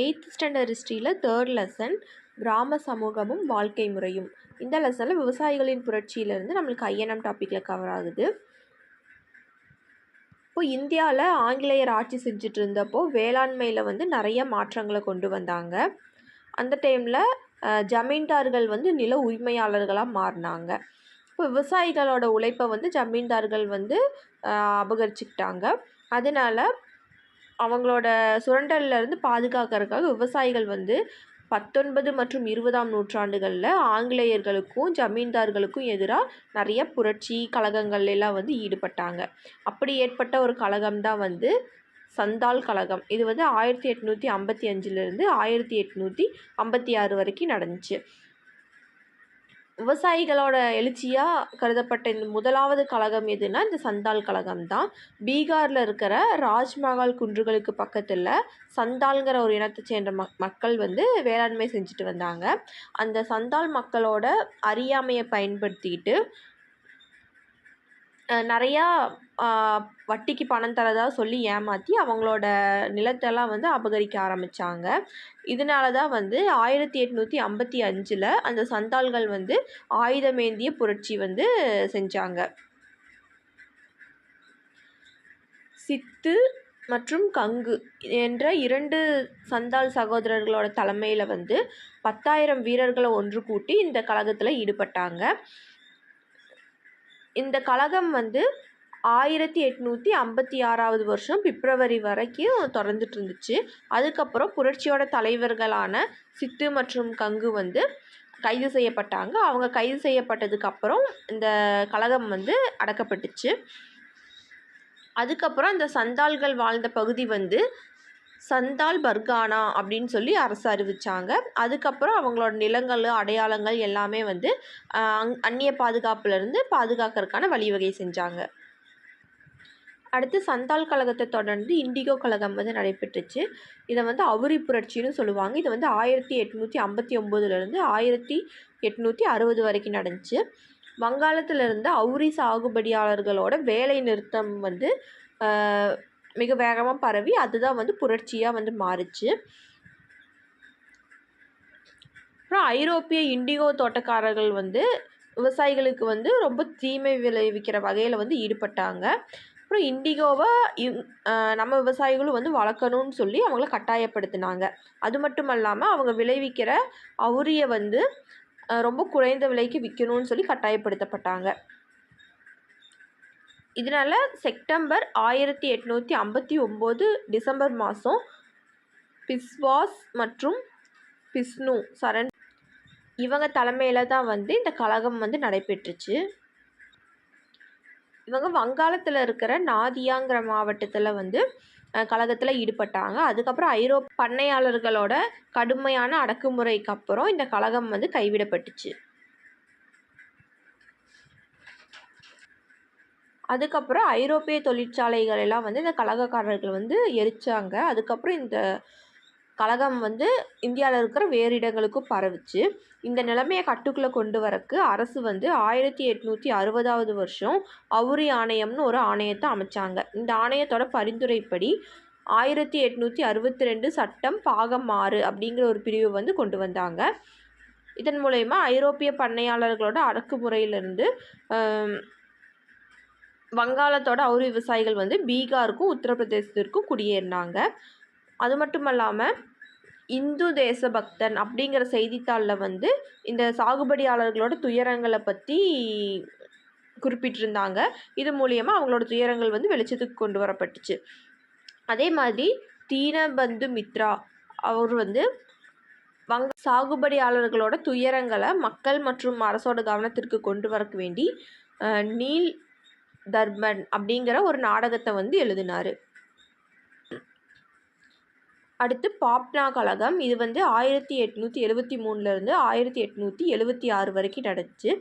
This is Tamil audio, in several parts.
எயித் ஸ்டாண்டர்ட் ஹிஸ்ட்ரியில் தேர்ட் லெசன் கிராம சமூகமும் வாழ்க்கை முறையும். இந்த லெசனில் விவசாயிகளின் புரட்சியிலேருந்து நம்மளுக்கு ஐஎன்எம் டாப்பிக்கில் கவர் ஆகுது. இப்போ இந்தியாவில் ஆங்கிலேயர் ஆட்சி செஞ்சுட்டு இருந்தப்போ வேளாண்மையில் வந்து நிறைய மாற்றங்களை கொண்டு வந்தாங்க. அந்த டைமில் ஜமீன்தார்கள் வந்து நில உரிமையாளர்களாக மாறினாங்க. இப்போ விவசாயிகளோட உழைப்பை வந்து ஜமீன்தார்கள் வந்து அபகரிச்சுக்கிட்டாங்க. அதனால் அவங்களோட சுரண்டல்ல இருந்து பாதுகாக்கிறதுக்காக விவசாயிகள் வந்து பத்தொன்பது மற்றும் இருபதாம் நூற்றாண்டுகளில் ஆங்கிலேயர்களுக்கும் ஜமீன்தார்களுக்கும் எதிராக நிறைய புரட்சி கழகங்கள் எல்லாம் வந்து ஈடுபட்டாங்க. அப்படி ஏற்பட்ட ஒரு கழகம் தான் வந்து சந்தால் கழகம். இது வந்து ஆயிரத்தி எட்நூற்றி ஐம்பத்தி அஞ்சுலேருந்து ஆயிரத்தி எட்நூற்றி ஐம்பத்தி ஆறு வரைக்கும் நடந்துச்சு. விவசாயிகளோட எழுச்சியாக கருதப்பட்ட இந்த முதலாவது கழகம் எதுனா இந்த சந்தால் கழகம் தான். பீகாரில் இருக்கிற ராஜ்மஹால் குன்றுகளுக்கு பக்கத்தில் சந்தால்ங்கிற ஒரு இனத்தை சேர்ந்த மக் மக்கள் வந்து வேளாண்மை செஞ்சுட்டு வந்தாங்க. அந்த சந்தால் மக்களோட அறியாமையை பயன்படுத்திக்கிட்டு நிறையா வட்டிக்கு பணம் தரதா சொல்லி ஏமாற்றி அவங்களோட நிலத்தெல்லாம் வந்து அபகரிக்க ஆரம்பித்தாங்க இதனால தான் வந்து ஆயிரத்தி எட்நூற்றி ஐம்பத்தி அஞ்சில் அந்த சந்தால்கள் வந்து ஆயுதமேந்திய புரட்சி வந்து செஞ்சாங்க. சித்து மற்றும் கங்கு என்ற இரண்டு சந்தால் சகோதரர்களோட தலைமையில் வந்து பத்தாயிரம் வீரர்களை ஒன்று கூட்டி இந்த கழகத்தில் ஈடுபட்டாங்க. இந்த கழகம் வந்து ஆயிரத்தி எட்நூற்றி ஐம்பத்தி ஆறாவது வருஷம் பிப்ரவரி வரைக்கும் தொடர்ந்துட்டு இருந்துச்சு அதுக்கப்புறம் புரட்சியோட தலைவர்களான சித்து மற்றும் கங்கு வந்து கைது செய்யப்பட்டாங்க. அவங்க கைது செய்யப்பட்டதுக்கப்புறம் இந்த கழகம் வந்து அடக்கப்பட்டுச்சு. அதுக்கப்புறம் இந்த சந்தால்கள் வாழ்ந்த பகுதி வந்து சந்தால் பர்கானா அப்படின்னு சொல்லி அரசு அறிவித்தாங்க அதுக்கப்புறம் அவங்களோட நிலங்கள் அடையாளங்கள் எல்லாமே வந்து அங் அந்நிய பாதுகாப்புலேருந்து பாதுகாக்கிறதுக்கான வழிவகை செஞ்சாங்க. அடுத்து சந்தால் கழகத்தை தொடர்ந்து இண்டிகோ கழகம் வந்து நடைபெற்றுச்சு. இதை வந்து அவுரி புரட்சின்னு சொல்லுவாங்க. இது வந்து ஆயிரத்தி எட்நூற்றி ஐம்பத்தி ஒம்போதுலேருந்து ஆயிரத்தி எட்நூற்றி அறுபது வரைக்கும் நடந்துச்சு. வங்காளத்தில் இருந்த அவுரி சாகுபடியாளர்களோட வேலை நிறுத்தம் வந்து மிக வேகமாக பரவி அதுதான் வந்து புரட்சியாக வந்து மாறுச்சு. அப்புறம் ஐரோப்பிய இண்டிகோ தோட்டக்காரர்கள் வந்து விவசாயிகளுக்கு வந்து ரொம்ப தீமை விளைவிக்கிற வகையில் வந்து ஈடுபட்டாங்க. அப்புறம் இண்டிகோவை நம்ம விவசாயிகளும் வந்து வளர்க்கணும்னு சொல்லி அவங்கள கட்டாயப்படுத்தினாங்க. அது மட்டும் இல்லாமல் அவங்க விளைவிக்கிற அவுரியை வந்து ரொம்ப குறைந்த விலைக்கு விற்கணும்னு சொல்லி கட்டாயப்படுத்தப்பட்டாங்க. இதனால் செப்டம்பர் ஆயிரத்தி எட்நூற்றி ஐம்பத்தி ஒம்பது டிசம்பர் மாதம் பிஸ்வாஸ் மற்றும் பிஸ்னு சரண் இவங்க தலைமையில் தான் வந்து இந்த கழகம் வந்து நடைபெற்றுச்சு. இவங்க வங்காளத்தில் இருக்கிற நாதியாங்கிற மாவட்டத்தில் வந்து கழகத்தில் ஈடுபட்டாங்க. அதுக்கப்புறம் ஐரோப் பண்ணையாளர்களோட கடுமையான அடக்குமுறைக்கு அப்புறம் இந்த கழகம் வந்து கைவிடப்பட்டுச்சு. அதுக்கப்புறம் ஐரோப்பிய தொழிற்சாலைகள் எல்லாம் வந்து இந்த கலகக்காரர்கள் வந்து எரித்தாங்க அதுக்கப்புறம் இந்த கழகம் வந்து இந்தியாவில் இருக்கிற வேறு இடங்களுக்கும் பரவிச்சு. இந்த நிலைமையை கட்டுக்குள்ளே கொண்டு வரக்கு அரசு வந்து ஆயிரத்தி எட்நூற்றி அறுபதாவது வருஷம் அவுரி ஆணையம்னு ஒரு ஆணையத்தை அமைச்சாங்க. இந்த ஆணையத்தோட பரிந்துரைப்படி ஆயிரத்தி எட்நூற்றி அறுபத்தி ரெண்டு சட்டம் பாகம் ஆறு அப்படிங்கிற ஒரு பிரிவு வந்து கொண்டு வந்தாங்க. இதன் மூலயமா ஐரோப்பிய பண்ணையாளர்களோட அடக்குமுறையிலிருந்து வங்காளத்தோட அவுரி விவசாயிகள் வந்து பீகாருக்கும் உத்தரப்பிரதேசத்திற்கும் குடியேறினாங்க. அது மட்டும் இல்லாமல் இந்து தேசபக்தன் அப்படிங்கிற செய்தித்தாளில் வந்து இந்த சாகுபடியாளர்களோட துயரங்களை பற்றி குறிப்பிட்டிருந்தாங்க. இது மூலியமாக அவங்களோட துயரங்கள் வந்து வெளிச்சத்துக்கு கொண்டு வரப்பட்டுச்சு. அதே மாதிரி தீனபந்து மித்ரா அவர் வந்து வங் சாகுபடியாளர்களோட துயரங்களை மக்கள் மற்றும் அரசோட கவனத்திற்கு கொண்டு வரக்கு வேண்டி நீல் தர்மன் அப்படிங்கிற ஒரு நாடகத்தை வந்து எழுதினார். அடுத்து பாப்னா கழகம் இது வந்து ஆயிரத்தி எட்நூற்றி எழுபத்தி மூணுலேருந்து ஆயிரத்தி எட்நூற்றி எழுபத்தி ஆறு வரைக்கும் நடந்துச்சு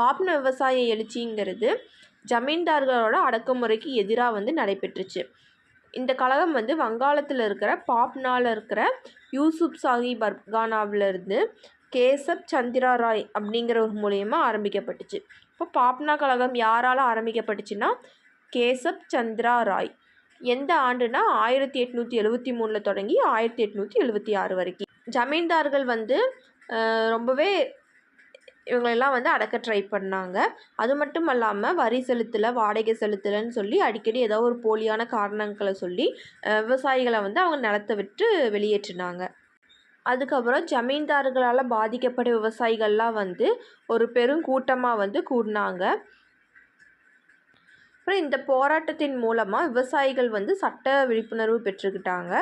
பாப்னா விவசாய எழுச்சிங்கிறது ஜமீன்தார்களோட அடக்குமுறைக்கு எதிராக வந்து நடைபெற்றுச்சு. இந்த கழகம் வந்து வங்காளத்தில் இருக்கிற பாப்னாவில் இருக்கிற யூசுப் சாஹி பர்கானாவிலேருந்து கேசப் சந்திரா ராய் அப்படிங்கிற ஒரு மூலயமா ஆரம்பிக்கப்பட்டுச்சு. இப்போ பாப்னா கழகம் யாரால் ஆரம்பிக்கப்பட்டுச்சுன்னா கேசப் சந்திரா ராய். எந்த ஆண்டுனா ஆயிரத்தி எட்நூற்றி எழுபத்தி மூணில் தொடங்கி ஆயிரத்தி எட்நூற்றி எழுபத்தி ஆறு வரைக்கும். ஜமீன்தார்கள் வந்து ரொம்பவே இவங்களெல்லாம் வந்து அடக்க ட்ரை பண்ணாங்க. அது மட்டும் இல்லாமல் வரி செலுத்தலை வாடகை செலுத்தலைன்னு சொல்லி அடிக்கடி ஏதோ ஒரு போலியான காரணங்களை சொல்லி விவசாயிகளை வந்து அவங்க நிலத்தை விட்டு வெளியேற்றினாங்க. அதுக்கப்புறம் ஜமீன்தார்களால் பாதிக்கப்பட்ட விவசாயிகள்லாம் வந்து ஒரு பெருங்கூட்டமாக வந்து கூடினாங்க. அப்புறம் இந்த போராட்டத்தின் மூலமாக விவசாயிகள் வந்து சட்ட விழிப்புணர்வு பெற்றுக்கிட்டாங்க.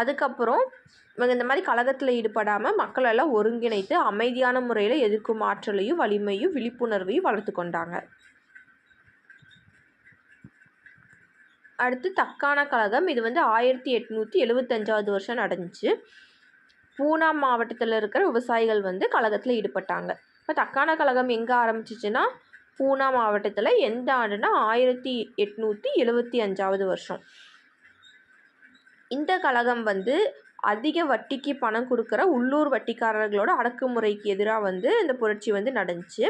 அதுக்கப்புறம் இவங்க இந்த மாதிரி கழகத்தில் ஈடுபடாமல் மக்களெல்லாம் ஒருங்கிணைத்து அமைதியான முறையில் எதிர்க்கும் ஆற்றலையும் வலிமையும் விழிப்புணர்வையும் வளர்த்து கொண்டாங்க. அடுத்து தக்கான கழகம். இது வந்து ஆயிரத்தி எட்நூற்றி எழுபத்தஞ்சாவது வருஷம் நடந்துச்சு. பூனா மாவட்டத்தில் இருக்கிற விவசாயிகள் வந்து கழகத்தில் ஈடுபட்டாங்க. இப்போ தக்கான கழகம் எங்கே ஆரம்பிச்சிச்சுன்னா பூனா மாவட்டத்தில் எந்த ஆண்டுனா ஆயிரத்தி எட்நூற்றி எழுபத்தி அஞ்சாவது வருஷம். இந்த கழகம் வந்து அதிக வட்டிக்கு பணம் கொடுக்குற உள்ளூர் வட்டிக்காரர்களோட அடக்குமுறைக்கு எதிராக வந்து இந்த புரட்சி வந்து நடந்துச்சு.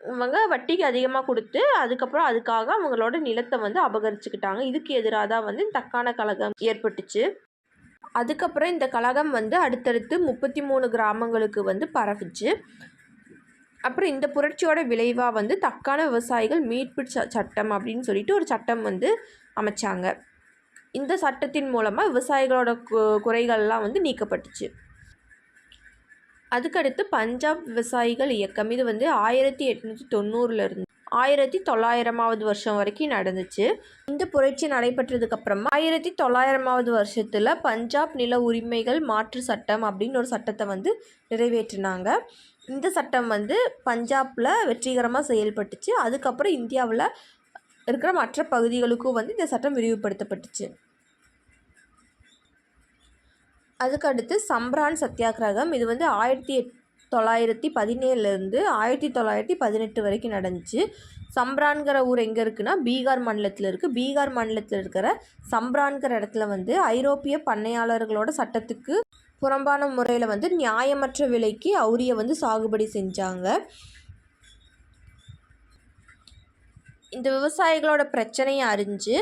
இவங்க வட்டிக்கு அதிகமாக கொடுத்து அதுக்கப்புறம் அதுக்காக அவங்களோட நிலத்தை வந்து அபகரிச்சுக்கிட்டாங்க. இதுக்கு எதிராக தான் வந்து தக்கான கழகம் ஏற்பட்டுச்சு. அதுக்கப்புறம் இந்த கழகம் வந்து அடுத்தடுத்து முப்பத்தி மூணு கிராமங்களுக்கு வந்து பரவுச்சு அப்புறம் இந்த புரட்சியோட விளைவாக வந்து தக்கான விவசாயிகள் மீட்பு ச சட்டம் அப்படின்னு சொல்லிட்டு ஒரு சட்டம் வந்து அமைச்சாங்க. இந்த சட்டத்தின் மூலமாக விவசாயிகளோட குறைகள்லாம் வந்து நீக்கப்பட்டுச்சு. அதுக்கடுத்து பஞ்சாப் விவசாயிகள் இயக்கம். இது வந்து ஆயிரத்தி எட்நூற்றி தொண்ணூறுலேருந்து ஆயிரத்தி தொள்ளாயிரமாவது வருஷம் வரைக்கும் நடந்துச்சு. இந்த புரட்சி நடைபெற்றதுக்கப்புறமா ஆயிரத்தி தொள்ளாயிரமாவது வருஷத்தில் பஞ்சாப் நில உரிமைகள் மாற்று சட்டம் அப்படின்னு ஒரு சட்டத்தை வந்து நிறைவேற்றினாங்க. இந்த சட்டம் வந்து பஞ்சாபில் வெற்றிகரமாக செயல்பட்டுச்சு. அதுக்கப்புறம் இந்தியாவில் இருக்கிற மற்ற பகுதிகளுக்கும் வந்து இந்த சட்டம் விரிவுபடுத்தப்பட்டுச்சு. அதுக்கடுத்து சம்ரான் சத்தியாகிரகம். இது வந்து ஆயிரத்தி எட் தொள்ளாயிரத்தி பதினேழுலேருந்து ஆயிரத்தி தொள்ளாயிரத்தி பதினெட்டு வரைக்கும் நடந்துச்சு. சம்ரான்கிற ஊர் எங்கே இருக்குன்னா பீகார் மாநிலத்தில் இருக்குது பீகார் மாநிலத்தில் இருக்கிற சம்ரான்கிற இடத்துல வந்து ஐரோப்பிய பண்ணையாளர்களோட சட்டத்துக்கு புறம்பான முறையில் வந்து நியாயமற்ற விலைக்கு அவுரியை வந்து சாகுபடி செஞ்சாங்க. இந்த விவசாயிகளோட பிரச்சனையை அறிஞ்சு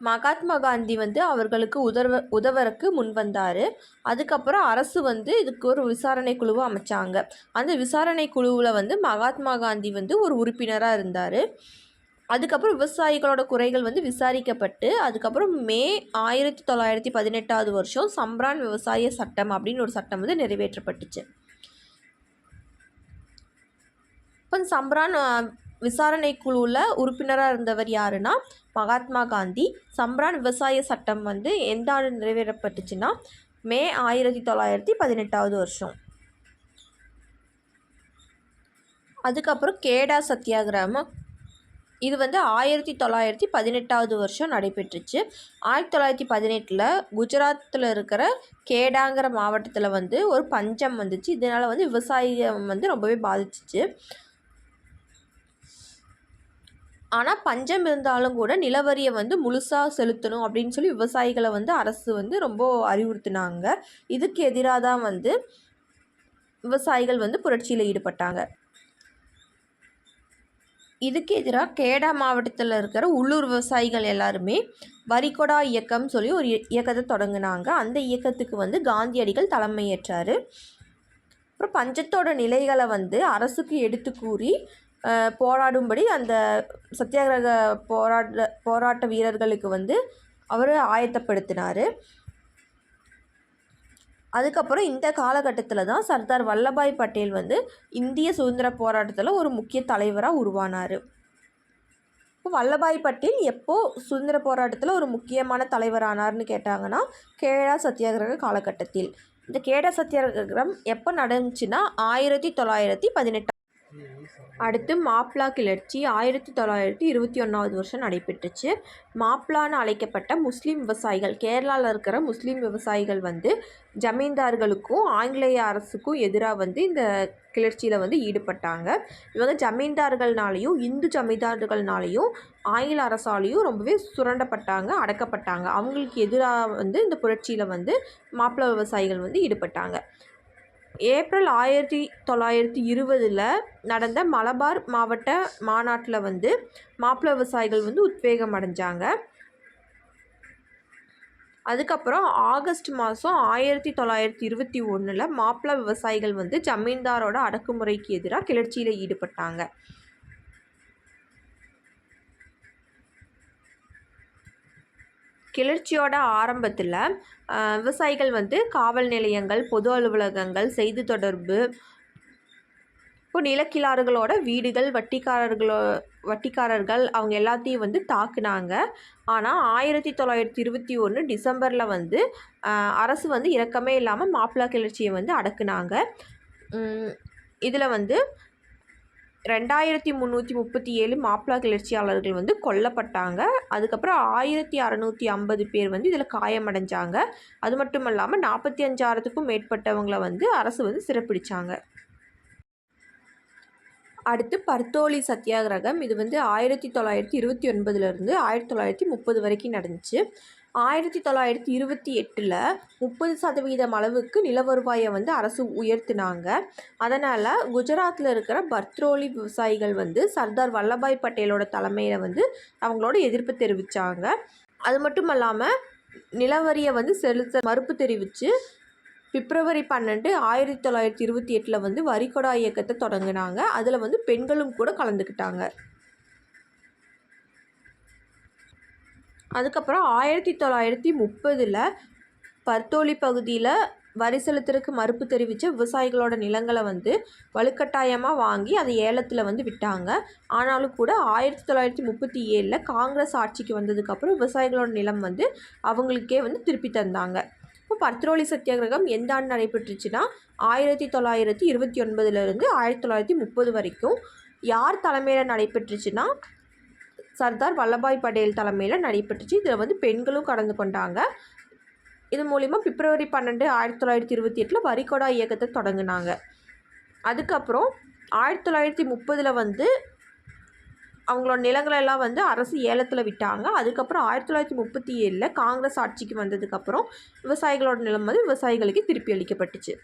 மகாத்மா காந்தி வந்து அவர்களுக்கு உதவ உதவறக்கு முன் வந்தார். அதுக்கப்புறம் அரசு வந்து இதுக்கு ஒரு விசாரணை குழுவை அமைச்சாங்க. அந்த விசாரணை குழுவில் வந்து மகாத்மா காந்தி வந்து ஒரு உறுப்பினராக இருந்தார். அதுக்கப்புறம் விவசாயிகளோட குறைகள் வந்து விசாரிக்கப்பட்டு அதுக்கப்புறம் மே ஆயிரத்தி தொள்ளாயிரத்தி பதினெட்டாவது வருஷம் சம்ரான் விவசாய சட்டம் அப்படின்னு ஒரு சட்டம் வந்து நிறைவேற்றப்பட்டுச்சு. இப்போ சம்ரான் விசாரணை குழுவில் உறுப்பினராக இருந்தவர் யாருன்னா மகாத்மா காந்தி. சம்ரான் விவசாய சட்டம் வந்து எந்த ஆண்டு நிறைவேறப்பட்டுச்சுன்னா மே ஆயிரத்தி தொள்ளாயிரத்தி பதினெட்டாவது வருஷம். அதுக்கப்புறம் கேடா சத்தியாகிரகம் இது வந்து ஆயிரத்தி தொள்ளாயிரத்தி பதினெட்டாவது வருஷம் நடைபெற்றுச்சு. ஆயிரத்தி தொள்ளாயிரத்தி பதினெட்டில் குஜராத்தில் இருக்கிற கேடாங்கிற மாவட்டத்தில் வந்து ஒரு பஞ்சம் வந்துச்சு. இதனால் வந்து விவசாயம் வந்து ரொம்பவே பாதிச்சிச்சு. ஆனால் பஞ்சம் இருந்தாலும் கூட நிலவரியை வந்து முழுசாக செலுத்தணும் அப்படின்னு சொல்லி விவசாயிகளை வந்து அரசு வந்து ரொம்ப அறிவுறுத்தினாங்க. இதுக்கு எதிராக தான் வந்து விவசாயிகள் வந்து புரட்சியில் ஈடுபட்டாங்க. இதுக்கு எதிராக கேடா மாவட்டத்தில் இருக்கிற உள்ளூர் விவசாயிகள் எல்லாருமே வரிகொடா இயக்கம் சொல்லி ஒரு இயக்கத்தை தொடங்கினாங்க. அந்த இயக்கத்துக்கு வந்து காந்தியடிகள் தலைமையேற்றார். அப்புறம் பஞ்சத்தோட நிலைகளை வந்து அரசுக்கு எடுத்து கூறி போராடும்படி அந்த சத்தியாகிரக போராட்ட போராட்ட வீரர்களுக்கு வந்து அவர் ஆயத்தப்படுத்தினார். அதுக்கப்புறம் இந்த காலகட்டத்தில் தான் சர்தார் வல்லபாய் பட்டேல் வந்து இந்திய சுதந்திர போராட்டத்தில் ஒரு முக்கிய தலைவராக உருவானார். இப்போ வல்லபாய் பட்டேல் எப்போது சுதந்திர போராட்டத்தில் ஒரு முக்கியமான தலைவரானார்னு கேட்டாங்கன்னா கேடா சத்தியாகிரக காலகட்டத்தில். இந்த கேடா சத்தியாகிரகம் எப்போ நடந்துச்சுன்னா ஆயிரத்தி தொள்ளாயிரத்தி பதினெட்டு அடுத்து மாப்ளா கிளர்ச்சி ஆயிரத்தி தொள்ளாயிரத்தி இருபத்தி ஒன்றாவது வருஷம் நடைபெற்றுச்சு. மாப்ளான்னு அழைக்கப்பட்ட முஸ்லீம் விவசாயிகள் கேரளாவில் இருக்கிற முஸ்லீம் விவசாயிகள் வந்து ஜமீன்தார்களுக்கும் ஆங்கிலேய அரசுக்கும் எதிராக வந்து இந்த கிளர்ச்சியில் வந்து ஈடுபட்டாங்க. இவங்க ஜமீன்தார்கள்னாலையும் இந்து ஜமீன்தார்கள்னாலையும் ஆங்கில அரசாலையும் ரொம்பவே சுரண்டப்பட்டாங்க அடக்கப்பட்டாங்க. அவங்களுக்கு எதிராக வந்து இந்த புரட்சியில் வந்து மாப்பிள விவசாயிகள் வந்து ஈடுபட்டாங்க. ஏப்ரல் ஆயிரத்தி தொள்ளாயிரத்தி இருபதில் நடந்த மலபார் மாவட்ட மாநாட்டில் வந்து மாப்பிள்ளை விவசாயிகள் வந்து உத்வேகம் அடைஞ்சாங்க. அதுக்கப்புறம் ஆகஸ்ட் மாதம் ஆயிரத்தி தொள்ளாயிரத்தி இருபத்தி ஒன்றில் மாப்பிள்ளை விவசாயிகள் வந்து ஜமீன்தாரோட அடக்குமுறைக்கு எதிராக கிளர்ச்சியில் ஈடுபட்டாங்க. கிளர்ச்சியோட ஆரம்பத்தில் விவசாயிகள் வந்து காவல் நிலையங்கள் பொது அலுவலகங்கள் செய்தி தொடர்பு இப்போ நிலக்கிழாறுகளோட வீடுகள் வட்டிக்காரர்களோ வட்டிக்காரர்கள் அவங்க எல்லாத்தையும் வந்து தாக்குனாங்க. ஆனால் ஆயிரத்தி தொள்ளாயிரத்தி இருபத்தி ஒன்று டிசம்பரில் வந்து அரசு வந்து இறக்கமே இல்லாமல் மாப்பிள்ளா கிளர்ச்சியை வந்து அடக்குனாங்க. இதில் வந்து ரெண்டாயிரத்தி முந்நூற்றி முப்பத்தி ஏழு மாப்பிளா கிளர்ச்சியாளர்கள் வந்து கொல்லப்பட்டாங்க. அதுக்கப்புறம் ஆயிரத்தி அறநூற்றி ஐம்பது பேர் வந்து இதில் காயமடைஞ்சாங்க. அது மட்டும் இல்லாமல் நாற்பத்தி அஞ்சாயிரத்துக்கும் மேற்பட்டவங்களை வந்து அரசு வந்து சிறப்பிடிச்சாங்க. அடுத்து பர்தோலி சத்தியாகிரகம். இது வந்து ஆயிரத்தி தொள்ளாயிரத்தி இருபத்தி ஒன்பதுலேருந்து ஆயிரத்தி தொள்ளாயிரத்தி முப்பது வரைக்கும் நடந்துச்சு. ஆயிரத்தி தொள்ளாயிரத்தி இருபத்தி எட்டில் முப்பது சதவீதம் அளவுக்கு நில வருவாயை வந்து அரசு உயர்த்தினாங்க. அதனால் குஜராத்தில் இருக்கிற பர்த்ரோலி விவசாயிகள் வந்து சர்தார் வல்லபாய் பட்டேலோட தலைமையில் வந்து அவங்களோட எதிர்ப்பு தெரிவித்தாங்க அது மட்டும் இல்லாமல் நிலவரியை வந்து செலுத்த மறுப்பு தெரிவித்து பிப்ரவரி பன்னெண்டு ஆயிரத்தி தொள்ளாயிரத்தி இருபத்தி எட்டில் வந்து வரிகொடா இயக்கத்தை தொடங்கினாங்க. அதில் வந்து பெண்களும் கூட கலந்துக்கிட்டாங்க. அதுக்கப்புறம் ஆயிரத்தி தொள்ளாயிரத்தி முப்பதில் பர்தோலி பகுதியில் வரி செலுத்துறதுக்கு மறுப்பு தெரிவித்த விவசாயிகளோட நிலங்களை வந்து வலுக்கட்டாயமாக வாங்கி அதை ஏலத்தில் வந்து விட்டாங்க. ஆனாலும் கூட ஆயிரத்தி தொள்ளாயிரத்தி முப்பத்தி ஏழில் காங்கிரஸ் ஆட்சிக்கு வந்ததுக்கப்புறம் விவசாயிகளோட நிலம் வந்து அவங்களுக்கே வந்து திருப்பி தந்தாங்க. இப்போ பர்த்ரோலி சத்தியாகிரகம் எந்த ஆண்டு நடைபெற்றுச்சுன்னா ஆயிரத்தி தொள்ளாயிரத்தி இருபத்தி ஒன்பதுலேருந்து ஆயிரத்தி தொள்ளாயிரத்தி முப்பது வரைக்கும் யார் தலைமையில் நடைபெற்றுச்சுன்னா சர்தார் வல்லபாய் படேல் தலைமையில் நடைபெற்றுச்சு. இதில் வந்து பெண்களும் கலந்து கொண்டாங்க. இது மூலிமா பிப்ரவரி பன்னெண்டு ஆயிரத்தி தொள்ளாயிரத்தி இருபத்தி எட்டில் வரிகொடா இயக்கத்தை தொடங்கினாங்க. அதுக்கப்புறம் ஆயிரத்தி தொள்ளாயிரத்தி முப்பதில் வந்து அவங்களோட நிலங்களெல்லாம் வந்து அரசு ஏலத்தில் விட்டாங்க. அதுக்கப்புறம் ஆயிரத்தி தொள்ளாயிரத்தி முப்பத்தி ஏழில் காங்கிரஸ் ஆட்சிக்கு வந்ததுக்கப்புறம் விவசாயிகளோட நிலம் வந்து விவசாயிகளுக்கு திருப்பி அளிக்கப்பட்டுச்சு.